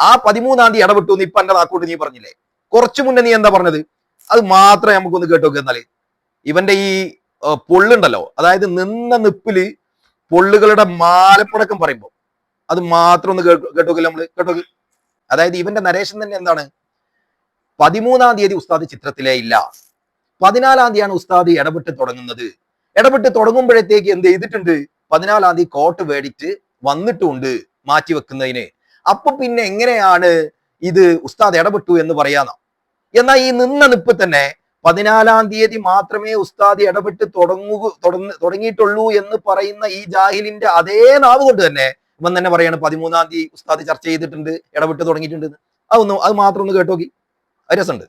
ആ പതിമൂന്നാം തീയതി ഇടപെട്ടു എന്ന് ഇപ്പൊ എന്റെ നാക്കോട്ട് നീ പറഞ്ഞില്ലേ? കുറച്ചു മുന്നേ നീ എന്താ പറഞ്ഞത്? അത് മാത്രം നമുക്കൊന്ന് കേട്ടോക്ക് എന്നാൽ. ഇവന്റെ ഈ പൊള്ളുണ്ടല്ലോ. അതായത് നിന്ന നിപ്പിൽ പൊള്ളുകളുടെ മാലപ്പടക്കം പറയുമ്പോ അത് മാത്രം ഒന്ന് കേട്ടോ- കേട്ടോക്കില്ല നമ്മൾ? കേട്ടോക്ക് അതായത് ഇവന്റെ നരേഷൻ തന്നെ എന്താണ്? പതിമൂന്നാം തീയതി ഉസ്താദ് ചിത്രത്തിലേ ഇല്ല. പതിനാലാം തീയതിയാണ് ഉസ്താദ് ഇടപെട്ട് തുടങ്ങുന്നത്. ഇടപെട്ട് തുടങ്ങുമ്പോഴത്തേക്ക് എന്ത് ചെയ്തിട്ടുണ്ട്? പതിനാലാം തീയതി കോട്ട് മേടിച്ച് വന്നിട്ടുണ്ട് മാറ്റി വെക്കുന്നതിന് അപ്പൊ പിന്നെ എങ്ങനെയാണ് ഇത് ഉസ്താദ് ഇടപെട്ടു എന്ന് പറയാന്ന എന്നാൽ ഈ നിന്ന നിപ്പ് തന്നെ പതിനാലാം തീയതി മാത്രമേ ഉസ്താദ് ഇടപെട്ട് തുടങ്ങുക തുടങ്ങിയിട്ടുള്ളൂ എന്ന് പറയുന്ന ഈ ജാഹിലിന്റെ അതേ നാവ് കൊണ്ട് തന്നെ ഇവൻ തന്നെ പറയാണ് പതിമൂന്നാം തീയതി ഉസ്താദ് ചർച്ച ചെയ്തിട്ടുണ്ട് ഇടപെട്ട് തുടങ്ങിയിട്ടുണ്ട്. അതൊന്നും അത് മാത്രം ഒന്ന് കേട്ടോക്കി. അത് രസമുണ്ട്.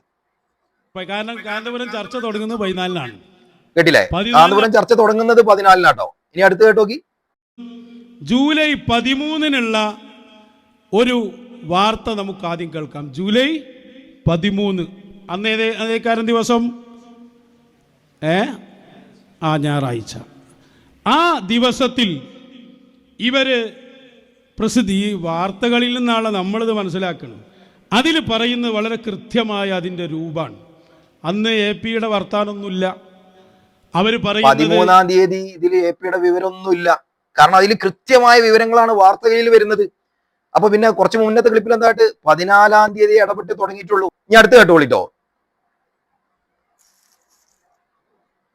കാരണം കാന്തപുരം ചർച്ച തുടങ്ങുന്നത് പതിനാലിനാണ്. കേട്ടില്ലേ? കാന്തപുരം ചർച്ച തുടങ്ങുന്നത് പതിനാലിനാട്ടോ. ഇനി അടുത്ത് കേട്ടോക്കി. ജൂലൈ പതിമൂന്നിനുള്ള ഒരു വാർത്ത നമുക്ക് ആദ്യം കേൾക്കാം. ജൂലൈ പതിമൂന്ന്. അന്ന് ഏതേ അതേക്കാരൻ ദിവസം? ഏ? ആ ഞായറാഴ്ച. ആ ദിവസത്തിൽ ഇവർ പ്രസിദ്ധി ഈ വാർത്തകളിൽ നിന്നാണ് നമ്മളിത് മനസ്സിലാക്കുന്നത് അതിൽ പറയുന്നത് വളരെ കൃത്യമായ അതിന്റെ രൂപമാണ്. അന്ന് എ പിയുടെ വർത്താനൊന്നുമില്ല. അവർ പറയുന്നത് തീയതി ഇതിൽ എ പിയുടെ വിവരമൊന്നുമില്ല. കാരണം അതിൽ കൃത്യമായ വിവരങ്ങളാണ് വാർത്തകളിൽ വരുന്നത്. അപ്പൊ പിന്നെ കുറച്ച് മുന്നത്തെ ക്ലിപ്പിൽ എന്തായിട്ട്? പതിനാലാം തീയതി ഇടപെട്ട് തുടങ്ങിയിട്ടുള്ളൂ. ഇനി അടുത്ത് കേട്ടോളിട്ടോ.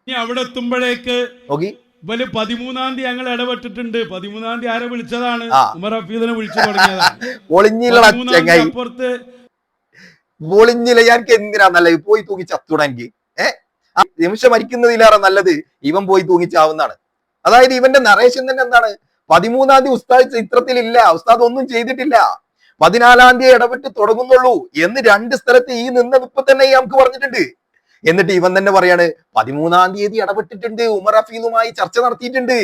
അവിടെ എത്തുമ്പോഴേക്ക് നോക്കി. ഇവൽ പതിമൂന്നാം തീയതി ഞങ്ങൾ ഇടപെട്ടിട്ടുണ്ട്. പതിമൂന്നാം തീയതി ആരെ വിളിച്ചതാണ്. ഉമർ ഹഫീദിനെ വിളിച്ചു തുടങ്ങിയതാണ്. അപ്പുറത്ത് ഒളിഞ്ഞില്ല എനിക്ക് എന്തിനാ നല്ല പോയി തൂങ്ങി ചത്തൂടാ എനിക്ക് ഏഹ് നിമിഷം മരിക്കുന്നതിലേറെ നല്ലത് ഇവൻ പോയി തൂങ്ങിച്ചാവുന്നതാണ് അതായത് ഇവന്റെ നറേഷൻ തന്നെ എന്താണ്? പതിമൂന്നാം തീയതി ഉസ്താദ് ചിത്രത്തിലില്ല. ഉസ്താദ് ഒന്നും ചെയ്തിട്ടില്ല. പതിനാലാം തീയതി ഇടപെട്ട് തുടങ്ങുന്നുള്ളൂ എന്ന് രണ്ട് സ്ഥലത്ത് ഈ നിന്ന ഇപ്പൊ തന്നെ നമുക്ക് പറഞ്ഞിട്ടുണ്ട്. എന്നിട്ട് ഇവൻ തന്നെ പറയാണ് പതിമൂന്നാം തീയതി ഇടപെട്ടിട്ടുണ്ട്. ഉമർ അഫീദുമായി ചർച്ച നടത്തിയിട്ടുണ്ട്.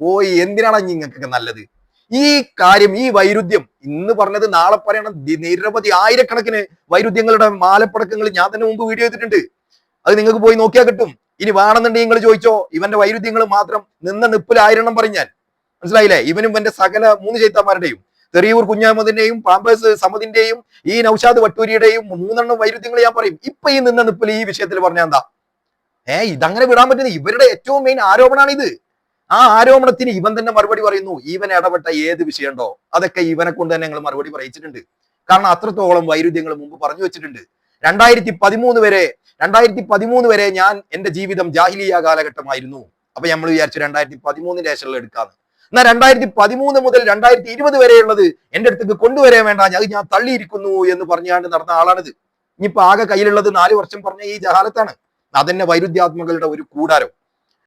പോയി എന്തിനാണ് നിങ്ങൾക്കൊക്കെ നല്ലത്? ഈ കാര്യം ഈ വൈരുദ്ധ്യം ഇന്ന് പറഞ്ഞത് നാളെ പറയണം. നിരവധി ആയിരക്കണക്കിന് വൈരുദ്ധ്യങ്ങളുടെ മാലപ്പടക്കങ്ങൾ ഞാൻ തന്നെ മുമ്പ് വീഡിയോ ചെയ്തിട്ടുണ്ട്. അത് നിങ്ങൾക്ക് പോയി നോക്കിയാൽ കിട്ടും. ഇനി വേണമെന്നുണ്ടെങ്കിൽ നിങ്ങൾ ചോദിച്ചോ. ഇവന്റെ വൈരുദ്ധ്യങ്ങൾ മാത്രം നിന്ന നിപ്പിൽ ആയിരണം പറഞ്ഞാൽ മനസ്സിലായില്ലേ? ഇവനും ഇവന്റെ സകല മൂന്ന് ചൈത്തന്മാരുടെയും തെറിയൂർ കുഞ്ഞാമതിന്റെയും പാമ്പേഴ്സ് സമതിന്റെയും ഈ നൌഷാദ് വട്ടൂരിയുടെയും മൂന്നെണ്ണം വൈരുദ്ധ്യങ്ങൾ ഞാൻ പറയും. ഇപ്പൊ ഈ നിന്ന നിപ്പിൽ ഈ വിഷയത്തിൽ പറഞ്ഞാൽ എന്താ? ഏ ഇതങ്ങനെ വിടാൻ പറ്റുന്ന ഇവരുടെ ഏറ്റവും മെയിൻ ആരോപണമാണ് ഇത്. ആ ആരോപണത്തിന് ഇവൻ തന്നെ മറുപടി പറയുന്നു ഇവൻ ഇടപെട്ട ഏത് വിഷയമുണ്ടോ? അതൊക്കെ ഇവനെ കൊണ്ട് തന്നെ ഞങ്ങൾ മറുപടി പറയിച്ചിട്ടുണ്ട്. കാരണം അത്രത്തോളം വൈരുദ്ധ്യങ്ങൾ മുമ്പ് പറഞ്ഞു വെച്ചിട്ടുണ്ട്. രണ്ടായിരത്തി പതിമൂന്ന് വരെ രണ്ടായിരത്തി പതിമൂന്ന് വരെ ഞാൻ എന്റെ ജീവിതം ജാഹിലിയ കാലഘട്ടമായിരുന്നു. അപ്പൊ നമ്മൾ വിചാരിച്ചു രണ്ടായിരത്തി പതിമൂന്നിന് ശേഷം എടുക്കാന്ന്. എന്നാൽ രണ്ടായിരത്തി പതിമൂന്ന് മുതൽ രണ്ടായിരത്തി ഇരുപത് വരെയുള്ളത് എന്റെ അടുത്തേക്ക് കൊണ്ടുവരാൻ വേണ്ട. അത് ഞാൻ തള്ളിയിരിക്കുന്നു എന്ന് പറഞ്ഞാണ്ട് നടന്ന ആളാണിത്. ഇനിയിപ്പോ ആകെ കയ്യിലുള്ളത് നാല് വർഷം പറഞ്ഞ ഈ ജഹാലത്താണ്. അതന്നെ വൈരുദ്ധ്യാത്മകളുടെ ഒരു കൂടാരം.